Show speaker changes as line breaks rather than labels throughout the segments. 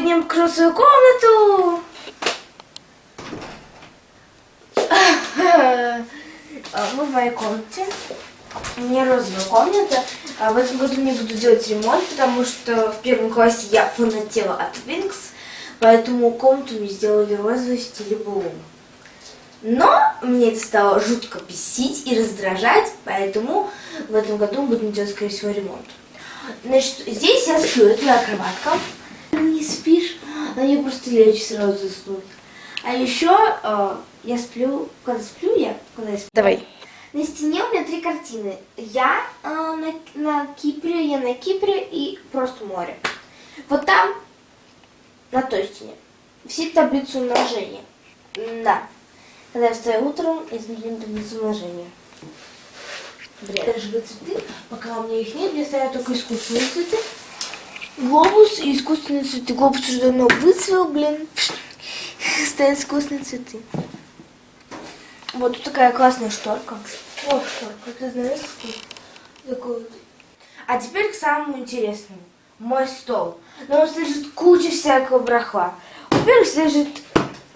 покажу свою комнату. А, Мы в моей комнате. У розовая комната. А В этом году не буду делать ремонт, потому что в первом классе я фанатела от Винкс, поэтому комнату мне сделали розовой в стиле Блум. Но мне это стало жутко бесить и раздражать, поэтому в этом году будем делать, скорее всего, ремонт. Значит, здесь я сплю, это моя кроватка. Не спишь, на нее просто лечь сразу заснуть. А еще э, я сплю, когда сплю я, когда я сплю.
Давай.
На стене у меня три картины. Я э, на, на Кипре, я на Кипре и просто море. Вот там, на той стене, все таблицы умножения. Да. Когда я встаю утром, я смотрю на таблицу умножения. Бред. Даже цветы, пока у меня их нет, я ставлю только искусственные цветы. Глобус и искусственные цветы. Глобус уже давно выцвел, блин. Стоят искусственные цветы. Вот тут такая классная шторка. О, шторка, ты знаешь, такой вот. А теперь к самому интересному. Мой стол. На нем лежит куча всякого брахла. Во-первых, лежит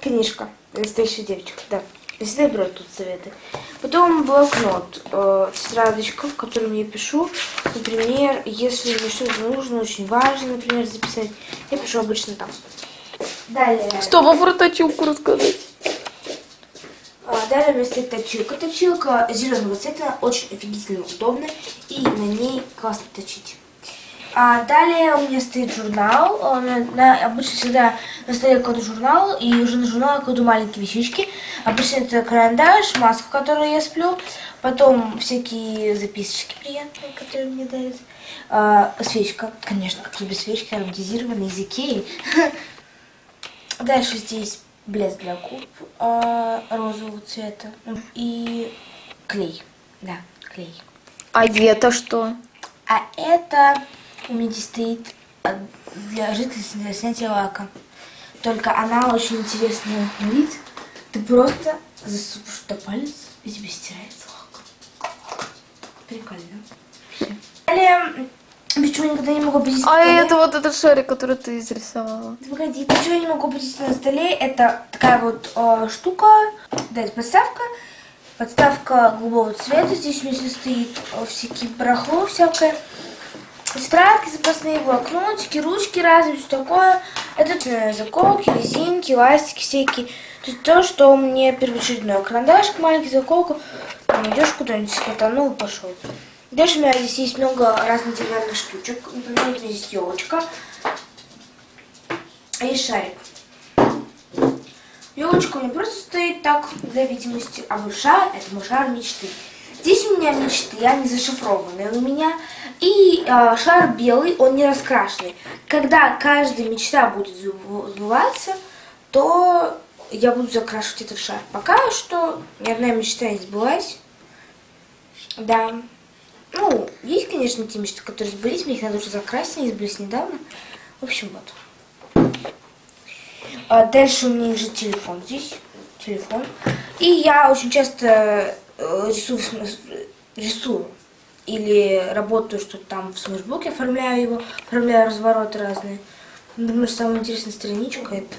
книжка. Настоящая девочка, да. Всегда беру тут советы. Потом блокнот, э, тетрадочка, в котором я пишу. Например, если мне что-то нужно, очень важно, например, записать, я пишу обычно там. Далее.
Стоп, а про точилку рассказать.
А, Далее у меня стоит точилка. Точилка зеленого цвета, очень офигительно удобная, и на ней классно точить. А далее у меня стоит журнал. А, на- обычно всегда на столе кладу журнал, и уже на журнал я кладу маленькие вещички. Обычно это карандаш, маска, в которой я сплю, потом всякие записочки приятные, которые мне дают. А, свечка, конечно, как же без свечки, ароматизированная из Икеи. Дальше здесь блеск для губ а, розового цвета и клей. Да, клей.
А это что?
А это у меня здесь стоит для жидкости для снятия лака. Только она очень интересная на вид. Ты просто засыпаешь туда палец, и тебе стирается лак. Прикольно. Вообще. Далее, почему я никогда не могу обидеть
А это вот этот шарик, который ты изрисовала.
Да Погоди, ты чего я не могу опустить на столе? Это такая вот э, штука, да, это подставка. Подставка голубого цвета. Здесь у меня стоит э, всякие барахло всякое. Тетрадки запасные, блокнотики, ручки разные, все такое. Это э, заколки, резинки, ластики всякие. То есть то, что мне первоочередное. Карандашик маленький, заколка. Там идешь куда-нибудь, скотанул и пошел. Дальше у меня здесь есть много разных деревянных штучек. Например, меня здесь елочка. А есть шарик. Елочка у меня просто стоит так для видимости, а вот шар это мой шар мечты. Здесь у меня мечты, они зашифрованные у меня. И э, шар белый, он не раскрашенный. Когда каждая мечта будет сбываться, то я буду закрашивать этот шар. Пока что ни одна мечта не сбылась. Да. Ну, есть, конечно, те мечты, которые сбылись, мне их надо уже закрасить, они сбылись недавно. В общем, вот. А дальше у меня лежит телефон здесь. Телефон. И я очень часто э, рисую, рисую. Или работаю что-то там в смешбуке, оформляю его, оформляю развороты разные. Думаю, самая интересная страничка это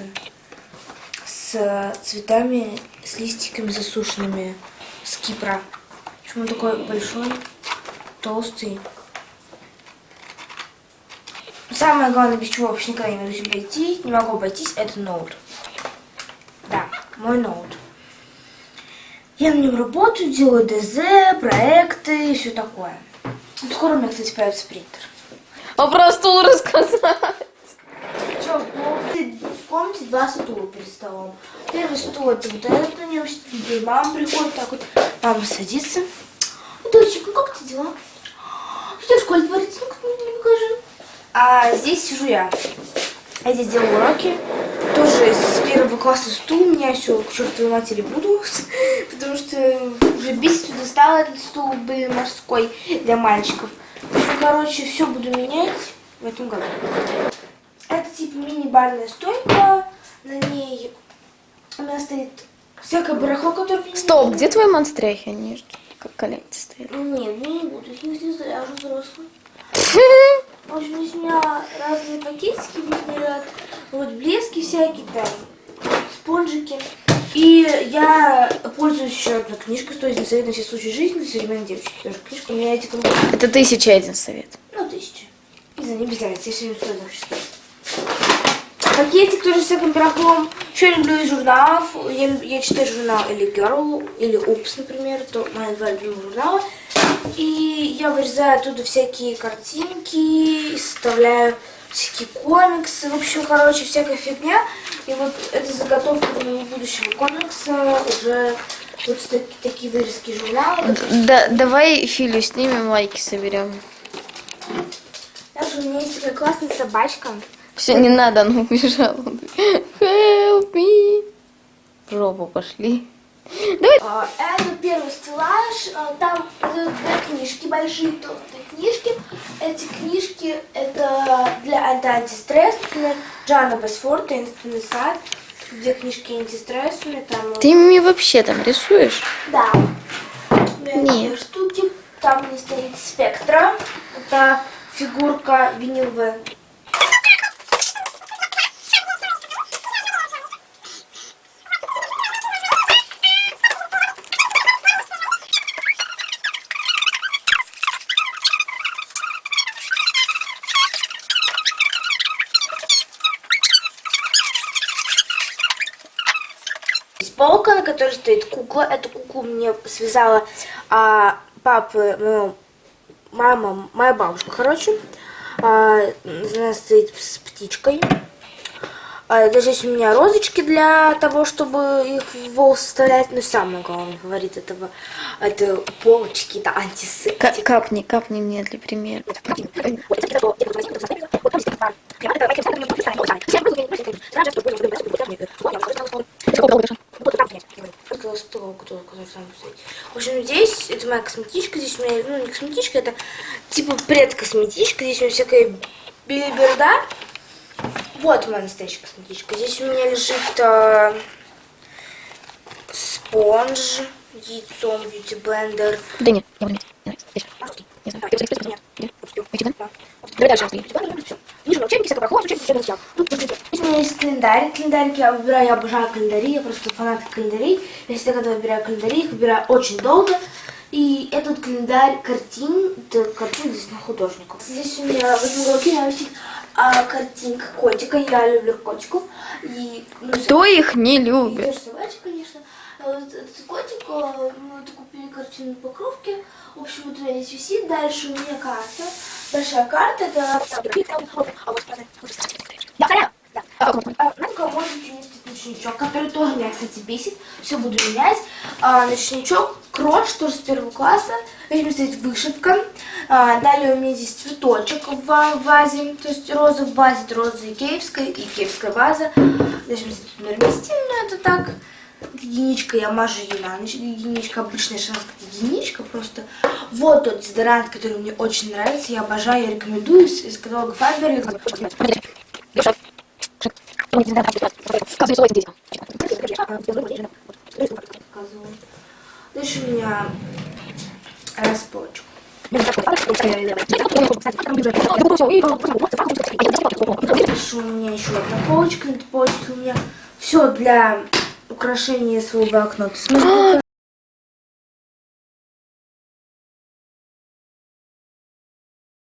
с цветами, с листиками засушенными с Кипра. Почему он такой большой, толстый. Самое главное, без чего вообще никогда не могу обойтись, не могу обойтись, это ноут. Да, мой ноут. Я на нем работаю, делаю ДЗ, проекты и все такое. Скоро у меня, кстати, появится принтер.
А про стул рассказать.
Чё, в комнате, два стула перед столом. Первый стул это вот этот, на нем мама приходит, так вот. Мама садится. Доченька, как ты дела? Что в школе творится? Ну-ка, мне покажи. А здесь сижу я. Я здесь делаю уроки. Тоже с первого класса стул. У меня все к чертовой матери буду. Потому что уже бесит достал этот стул, блин, морской для мальчиков. Ну, короче, все буду менять в этом году. Это типа мини-барная стойка. На ней у меня стоит всякое барахло, которое...
Стоп, где твои монстряхи? Они как коленцы стоят.
Нет, я не буду их не знаю, я уже взрослый. В общем, здесь у меня разные пакетики лежат. Вот блески всякие там, спонжики. И я пользуюсь еще одной книжкой «101 совет на все случаи жизни» современной девочки. Тоже книжка. У меня эти круги,
Это тысяча один совет.
ну, тысяча. Не знаю, не без разницы, я все время стоит читаю. Пакетик тоже с всяким пирогом. Еще я люблю из журналов. Я, я читаю журнал или Girl, или Упс, например. Это мои два любимых журнала. И я вырезаю оттуда всякие картинки, и составляю всякие комиксы. В общем, короче, всякая фигня. И вот это заготовка для моего будущего комикса. Уже вот с таки- такие вырезки журнала.
Да, давай Филю снимем, лайки соберем.
Также у меня есть такая классная собачка.
Все, не надо, она убежала. Help me. В жопу пошли. Давай.
А, Это первый стеллаж, а, там идут две книжки, большие толстые книжки. Эти книжки это для анти- антистресс, Джана Босфор, Таинственный сад. Две книжки антистрессные, там...
Ты ими вообще там рисуешь?
Да.
Нет.
Штуки. Там мне стоит спектра. Это фигурка виниловая. Полка, на которой стоит кукла. Эту куклу мне связала а, папа, моего- мама, моя бабушка, короче. А, она стоит с птичкой. А, даже есть у меня розочки для того, чтобы их в волосы вставлять. Но самое главное, говорит этого, это полочки, это антисептик.
капни, капни мне для примера.
В общем, здесь это моя косметичка, здесь у меня, ну, не косметичка, это типа предкосметичка, здесь у меня всякая билиберда. Вот моя настоящая косметичка. Здесь у меня лежит э, спонж, яйцо, бьюти-блендер.
Да нет, я буду иметь. Не знаю. Давай дальше.
Ниже на учебнике, всякого проходит, учебник, учебник, начал. Здесь у меня есть календарь. Календарь я выбираю, я обожаю календари, я просто фанат календарей. Я всегда, когда выбираю календари, их выбираю очень долго. И этот календарь картин, это картин здесь на художников. Здесь у меня в этом уроке висит а, картинка котика, я люблю котиков. И, ну,
Кто их не
и
любит?
тоже собачка, конечно. А вот этот котик, э, мы вот купили картину на покровке. В общем, вот у меня здесь висит. Дальше у меня карта. Большая карта. Это...
А?
А, таком может ночничок, который тоже меня, кстати, бесит. Все буду менять. А, ночничок, крош, тоже с первого класса. Здесь стоит вышивка. А, далее у меня здесь цветочек в ва- вазе. То есть роза в вазе, роза икеевская и икеевская ваза. Здесь у меня стоит нормистин, но это так. Гигиеничка, я мажу ее на ночь. Гигиеничка, обычная шанская гигиеничка просто. Вот тот дезодорант, который мне очень нравится. Я обожаю, я рекомендую из, каталога Фаберлик. Показываю. Дальше у меня распочку. Дальше у меня еще одна полочка. На этой полочке у меня все для украшения своего музыкой.